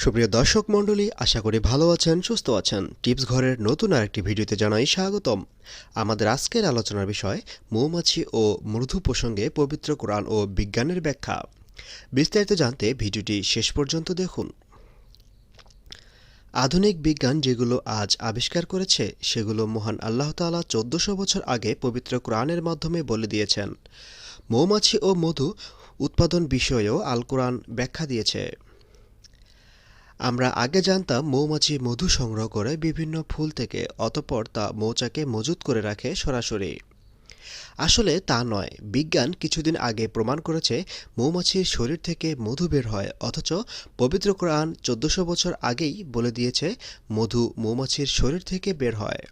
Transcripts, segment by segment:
সুপ্রিয় দর্শক মণ্ডলী, আশা করি ভালো আছেন, সুস্থ আছেন। টিপস ঘরের নতুন আরেকটি ভিডিওতে জানাই স্বাগতম। আমাদের আজকের আলোচনার বিষয়, মৌমাছি ও মৃদু প্রসঙ্গে পবিত্র কোরআন ও বিজ্ঞানের ব্যাখ্যা। বিস্তারিত জানতে ভিডিওটি শেষ পর্যন্ত দেখুন। আধুনিক বিজ্ঞান যেগুলো আজ আবিষ্কার করেছে, সেগুলো মহান আল্লাহ তাআলা চোদ্দশো বছর আগে পবিত্র কোরআনের মাধ্যমে বলে দিয়েছেন। মৌমাছি ও মধু উৎপাদন বিষয়েও আল কোরআন ব্যাখ্যা দিয়েছে। আমরা আগে জানতাম মৌমাছি মধু সংগ্রহ করে বিভিন্ন ফুল থেকে, অতপর তা মৌচাকে মজুত করে রাখে সরাসরি। আসলে তা নয়। বিজ্ঞান কিছুদিন আগে প্রমাণ করেছে, মৌমাছির শরীর থেকে মধু বের হয়, অথচ পবিত্র কোরআন চোদ্দশো বছর আগেই বলে দিয়েছে, মধু মৌমাছির শরীর থেকে বের হয়।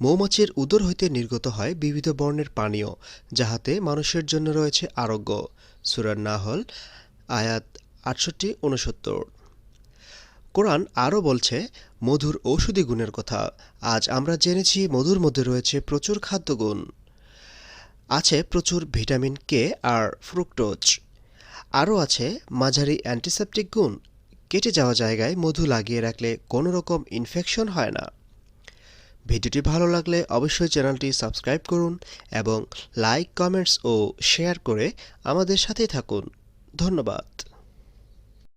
মৌমাছির উদর হইতে নির্গত হয় বিবিধ বর্ণের পানীয়, যাহাতে মানুষের জন্য রয়েছে আরোগ্য। সুরার নাহল, আয়াত আটষট্টি উনসত্তর কোরআন আরও বলছে, মধুর ঔষধি গুণের কথা। আজ আমরা জেনেছি মধুর মধ্যে রয়েছে প্রচুর খাদ্যগুণ আছে প্রচুর ভিটামিন কে আর ফ্রুক্টোজ। আরও আছে মাঝারি অ্যান্টিসেপটিক গুণ। কেটে যাওয়া জায়গায় মধু লাগিয়ে রাখলে কোনো রকম ইনফেকশন হয় না। ভিডিওটি ভালো লাগলে অবশ্যই চ্যানেলটি সাবস্ক্রাইব করুন এবং লাইক, কমেন্টস ও শেয়ার করে আমাদের সাথেই থাকুন। ধন্যবাদ।